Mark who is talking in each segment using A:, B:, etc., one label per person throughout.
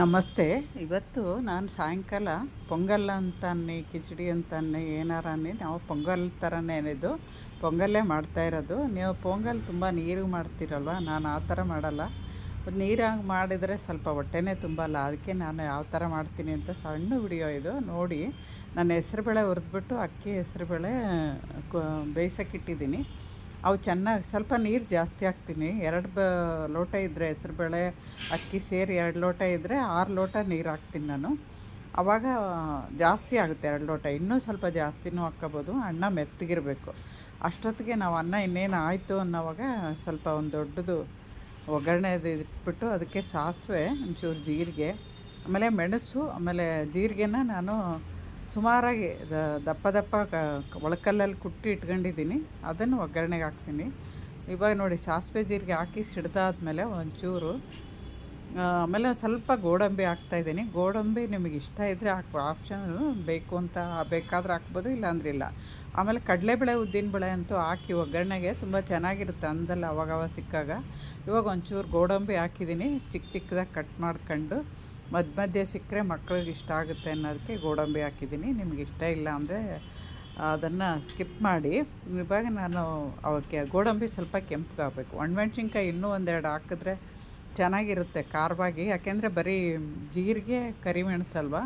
A: ನಮಸ್ತೆ. ಇವತ್ತು ನಾನು ಸಾಯಂಕಾಲ ಪೊಂಗಲ್ ಅಂತಾನೆ ಕಿಚಡಿ ಅಂತಾನೆ ಏನಾರ ಅನ್ನಿ, ನಾವು ಪೊಂಗಲ್ ಥರನೇ ಇದು ಪೊಂಗಲ್ಲೇ ಮಾಡ್ತಾ ಇರೋದು. ನೀವು ಪೊಂಗಲ್ ತುಂಬ ನೀರು ಮಾಡ್ತೀರಲ್ವ? ನಾನು ಆ ಥರ ಮಾಡಲ್ಲ. ನೀರಾಗಿ ಮಾಡಿದರೆ ಸ್ವಲ್ಪ ಹೊಟ್ಟೆನೇ ತುಂಬಲ್ಲ. ಅದಕ್ಕೆ ನಾನು ಯಾವ ಥರ ಮಾಡ್ತೀನಿ ಅಂತ ಸಣ್ಣ ವಿಡಿಯೋ ಇದು. ನೋಡಿ ನಾನು ಹೆಸ್ರುಬೇಳೆ ಹುರಿದ್ಬಿಟ್ಟು ಅಕ್ಕಿ ಹೆಸ್ರುಬೇಳೆ ಬೇಯಿಸೋಕ್ಕಿಟ್ಟಿದ್ದೀನಿ ಅವು ಚೆನ್ನಾಗಿ, ಸ್ವಲ್ಪ ನೀರು ಜಾಸ್ತಿ ಹಾಕ್ತೀನಿ. ಎರಡು ಬ, ಲೋಟ ಇದ್ದರೆ ಹೆಸರುಬೇಳೆ ಅಕ್ಕಿ ಸೇರಿ ಎರಡು ಲೋಟ ಇದ್ದರೆ ಆರು ಲೋಟ ನೀರು ಹಾಕ್ತೀನಿ ನಾನು. ಆವಾಗ ಜಾಸ್ತಿ ಆಗುತ್ತೆ ಎರಡು ಲೋಟ. ಇನ್ನೂ ಸ್ವಲ್ಪ ಜಾಸ್ತಿನೂ ಹಾಕ್ಕೋಬೋದು ಅನ್ನ ಮೆತ್ತಗಿರಬೇಕು. ಅಷ್ಟೊತ್ತಿಗೆ ನಾವು ಅನ್ನ ಇನ್ನೇನು ಆಯಿತು ಅನ್ನೋವಾಗ ಸ್ವಲ್ಪ ಒಂದು ದೊಡ್ಡದು ಒಗ್ಗರಣೆ ಇಟ್ಬಿಟ್ಟು ಅದಕ್ಕೆ ಸಾಸಿವೆ, ಒಂಚೂರು ಜೀರಿಗೆ, ಆಮೇಲೆ ಮೆಣಸು, ಆಮೇಲೆ ಜೀರಿಗೆನ ನಾನು ಸುಮಾರಾಗಿ ದಪ್ಪ ದಪ್ಪ ಒಳಕಲ್ಲಲ್ಲಿ ಕುಟ್ಟಿ ಇಟ್ಕೊಂಡಿದ್ದೀನಿ. ಅದನ್ನು ಒಗ್ಗರಣೆಗೆ ಹಾಕ್ತೀನಿ. ಇವಾಗ ನೋಡಿ ಸಾಸಿವೆ ಜೀರಿಗೆ ಹಾಕಿ ಸಿಡ್ದಾದ್ಮೇಲೆ ಒಂಚೂರು ಆಮೇಲೆ ಸ್ವಲ್ಪ ಗೋಡಂಬಿ ಹಾಕ್ತಾಯಿದ್ದೀನಿ ಗೋಡಂಬಿ ನಿಮಗೆ ಇಷ್ಟ ಇದ್ದರೆ ಹಾಕುವ ಆಪ್ಷನ್ ಬೇಕು ಅಂತ ಬೇಕಾದ್ರೆ ಹಾಕ್ಬೋದು, ಇಲ್ಲಾಂದ್ರೆ ಇಲ್ಲ. ಆಮೇಲೆ ಕಡಲೆಬೇಳೆ ಉದ್ದಿನಬೇಳೆ ಅಂತೂ ಹಾಕಿ ಒಗ್ಗರಣೆಗೆ ತುಂಬ ಚೆನ್ನಾಗಿರುತ್ತೆ ಅಂದಲ್ಲ ಅವಾಗವಾಗ ಸಿಕ್ಕಾಗ. ಇವಾಗ ಒಂಚೂರು ಗೋಡಂಬಿ ಹಾಕಿದ್ದೀನಿ. ಚಿಕ್ಕ ಚಿಕ್ಕದಾಗಿ ಕಟ್ ಮಾಡ್ಕೊಂಡು ಮಧ್ಯ ಮಧ್ಯೆ ಸಿಕ್ಕರೆ ಮಕ್ಳಿಗೆ ಇಷ್ಟ ಆಗುತ್ತೆ ಅನ್ನೋದಕ್ಕೆ ಗೋಡಂಬಿ ಹಾಕಿದ್ದೀನಿ. ನಿಮ್ಗೆ ಇಷ್ಟ ಇಲ್ಲ ಅಂದರೆ ಅದನ್ನು ಸ್ಕಿಪ್ ಮಾಡಿ. ಇವಾಗ ನಾನು ಅವಕ್ಕೆ ಗೋಡಂಬಿ ಸ್ವಲ್ಪ ಕೆಂಪಗಾಗಬೇಕು. ಒಣಮೆಣ್ಸಿನ್ಕಾಯಿ ಇನ್ನೂ ಒಂದೆರಡು ಹಾಕಿದ್ರೆ ಚೆನ್ನಾಗಿರುತ್ತೆ ಖಾರವಾಗಿ, ಯಾಕೆಂದರೆ ಬರೀ ಜೀರಿಗೆ, ಕರಿಮೆಣಸಲ್ವ?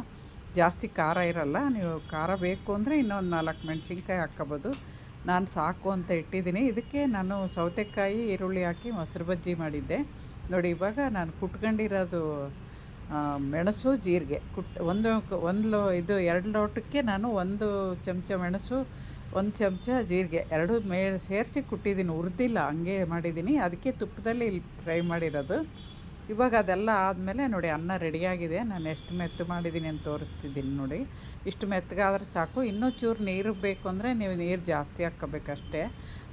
A: ಜಾಸ್ತಿ ಖಾರ ಇರಲ್ಲ. ನೀವು ಖಾರ ಬೇಕು ಅಂದರೆ ಇನ್ನೊಂದು ನಾಲ್ಕು ಮೆಣಸಿನ್ಕಾಯಿ ಹಾಕ್ಕೋಬೋದು. ನಾನು ಸಾಕು ಅಂತ ಇಟ್ಟಿದ್ದೀನಿ. ಇದಕ್ಕೆ ನಾನು ಸೌತೆಕಾಯಿ, ಈರುಳ್ಳಿ ಹಾಕಿ ಮೊಸರು ಬಜ್ಜಿ ಮಾಡಿದ್ದೆ. ನೋಡಿ, ಇವಾಗ ನಾನು ಕುಟ್ಕೊಂಡಿರೋದು ಮೆಣಸು, ಜೀರಿಗೆ. ಕುಟ್, ಒಂದು ಒಂದು ಇದು ಎರಡು ಲೋಟಕ್ಕೆ ನಾನು ಒಂದು ಚಮಚ ಮೆಣಸು ಒಂದು ಚಮಚ ಜೀರಿಗೆ, ಎರಡು ಮೇ, ಸೇರಿಸಿ ಕುಟ್ಟಿದ್ದೀನಿ, ಹುರಿದಿಲ್ಲ, ಹಂಗೆ ಮಾಡಿದ್ದೀನಿ. ಅದಕ್ಕೆ ತುಪ್ಪದಲ್ಲಿ ಇಲ್ಲಿ ಫ್ರೈ ಮಾಡಿರೋದು. ಇವಾಗ ಅದೆಲ್ಲ ಆದಮೇಲೆ ನೋಡಿ, ಅನ್ನ ರೆಡಿಯಾಗಿದೆ. ನಾನು ಎಷ್ಟು ಮೆತ್ತು ಮಾಡಿದ್ದೀನಿ ಅಂತ ತೋರಿಸ್ತಿದ್ದೀನಿ ನೋಡಿ. ಇಷ್ಟು ಮೆತ್ತಗಾದ್ರೆ ಸಾಕು. ಇನ್ನೂ ಚೂರು ನೀರು ಬೇಕು ಅಂದರೆ ನೀವು ನೀರು ಜಾಸ್ತಿ ಹಾಕ್ಕೋಬೇಕಷ್ಟೇ.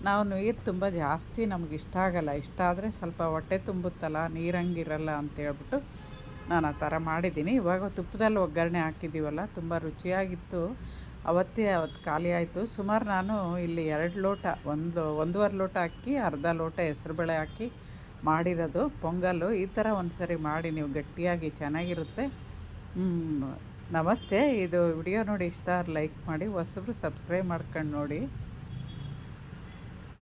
A: ನಾವು ನೀರು ತುಂಬ ಜಾಸ್ತಿ ನಮ್ಗೆ ಇಷ್ಟ ಆಗಲ್ಲ. ಇಷ್ಟ ಆದರೆ ಸ್ವಲ್ಪ ಹೊಟ್ಟೆ ತುಂಬುತ್ತಲ್ಲ ನೀರಂಗಿರಲ್ಲ ಅಂತ ಹೇಳ್ಬಿಟ್ಟು ನಾನು ಆ ಥರ ಮಾಡಿದ್ದೀನಿ. ಇವಾಗ ತುಪ್ಪದಲ್ಲಿ ಒಗ್ಗರಣೆ ಹಾಕಿದ್ದೀವಲ್ಲ, ತುಂಬ ರುಚಿಯಾಗಿತ್ತು. ಅವತ್ತೇ ಅವತ್ತು ಖಾಲಿ ಆಯಿತು. ಸುಮಾರು ನಾನು ಇಲ್ಲಿ ಎರಡು ಲೋಟ, ಒಂದು, ಒಂದೂವರೆ ಲೋಟ ಅಕ್ಕಿ, ಅರ್ಧ ಲೋಟ ಹೆಸ್ರುಬೇಳೆ ಹಾಕಿ ಮಾಡಿರೋದು ಪೊಂಗಲ್ಲು ಈ ಥರ ಒಂದು ಸರಿ ಮಾಡಿ ನೀವು ಗಟ್ಟಿಯಾಗಿ ಚೆನ್ನಾಗಿರುತ್ತೆ. ನಮಸ್ತೆ. ಇದು ವಿಡಿಯೋ ನೋಡಿ ಇಷ್ಟ ಲೈಕ್ ಮಾಡಿ, ಹೊಸಬ್ರು ಸಬ್ಸ್ಕ್ರೈಬ್ ಮಾಡ್ಕೊಂಡು ನೋಡಿ.